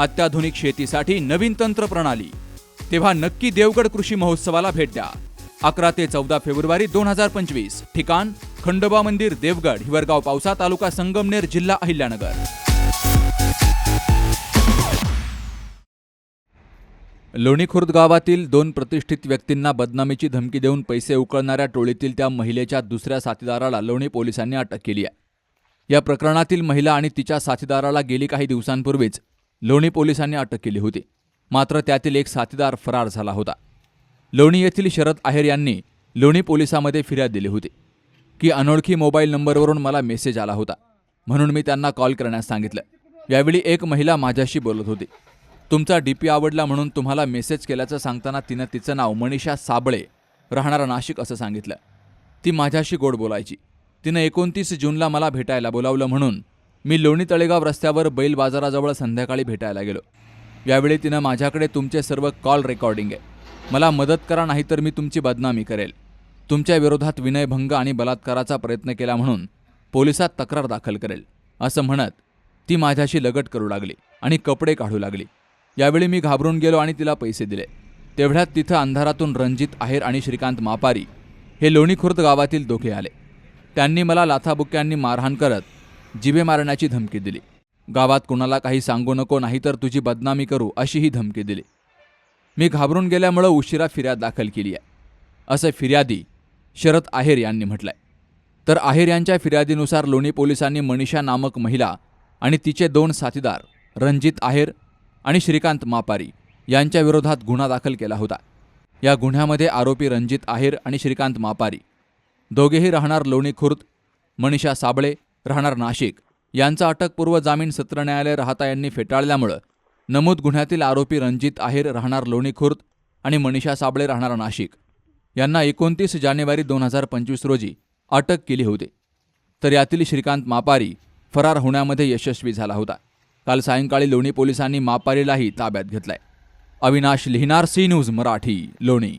अत्याधुनिक शेतीसाठी नवीन तंत्र प्रणाली तेव्हा नक्की देवगड कृषी महोत्सवाला भेट द्या. अकरा ते चौदा फेब्रुवारी दोन हजार पंचवीस ठिकाण खंडोबा मंदिर देवगड हिवरगाव पावसा तालुका संगमनेर जिल्हा अहिल्यानगर. लोणी खुर्द गावातील दोन प्रतिष्ठित व्यक्तींना बदनामीची धमकी देऊन पैसे उकळणाऱ्या टोळीतील त्या महिलेच्या दुसऱ्या साथीदाराला लोणी पोलिसांनी अटक केली आहे. या प्रकरणातील महिला आणि तिच्या साथीदाराला गेली काही दिवसांपूर्वीच लोणी पोलिसांनी अटक केली होती. मात्र त्यातील एक साथीदार फरार झाला होता. लोणी येथील शरद आहेर यांनी लोणी पोलिसामध्ये फिर्याद दिली होती की अनोळखी मोबाईल नंबरवरून मला मेसेज आला होता म्हणून मी त्यांना कॉल करण्यास सांगितलं. यावेळी एक महिला माझ्याशी बोलत होती. तुमचा डी पी आवडला म्हणून तुम्हाला मेसेज केल्याचं सांगताना तिनं तिचं नाव मनीषा साबळे राहणारा नाशिक असं सांगितलं. ती माझ्याशी गोड बोलायची. तिनं एकोणतीस जूनला मला भेटायला बोलावलं म्हणून मी लोणी तळेगाव रस्त्यावर बैल बाजाराजवळ संध्याकाळी भेटायला गेलो. यावेळी तिनं माझ्याकडे तुमचे सर्व कॉल रेकॉर्डिंग आहे. मला मदत करा नाहीतर मी तुमची बदनामी करेल. तुमच्या विरोधात विनयभंग आणि बलात्काराचा प्रयत्न केला म्हणून पोलिसात तक्रार दाखल करेल असं म्हणत ती माझ्याशी लगट करू लागली आणि कपडे काढू लागली. यावेळी मी घाबरून गेलो आणि तिला पैसे दिले. तेवढ्यात तिथं अंधारातून रणजित आहेर आणि श्रीकांत मापारी हे लोणी खुर्द गावातील दोघे आले. त्यांनी मला लाथाबुक्यांनी मारहाण करत जिभे मारण्याची धमकी दिली. गावात कुणाला काही सांगू नको नाही तर तुझी बदनामी करू अशीही धमकी दिली. मी घाबरून गेल्यामुळं उशिरा फिर्याद दाखल केली आहे असं फिर्यादी शरद आहेर यांनी म्हटलंय. तर आहेर यांच्या फिर्यादीनुसार लोणी पोलिसांनी मनीषा नामक महिला आणि तिचे दोन साथीदार रणजित आहेर आणि श्रीकांत मापारी यांच्या विरोधात गुन्हा दाखल केला होता. या गुन्ह्यामध्ये आरोपी रणजित आहेर आणि श्रीकांत मापारी. दोघेही राहणार लोणी खुर्द मनीषा साबळे राहणार नाशिक. यांचा अटकपूर्व जामीन सत्र न्यायालय राहता यांनी फेटाळल्यामुळं. नमूद गुन्ह्यातील आरोपी रणजित आहेर राहणार लोणी खुर्द आणि मनीषा साबळे राहणार नाशिक. यांना एकोणतीस जानेवारी दोन हजार पंचवीस रोजी अटक केली होती. तर यातील श्रीकांत मापारी फरार होण्यामध्ये यशस्वी झाला होता. काल सायंकाळी लोणी पोलिसांनी मापारीलाही ताब्यात घेतलाय. अविनाश लिहिणार सी न्यूज मराठी लोणी.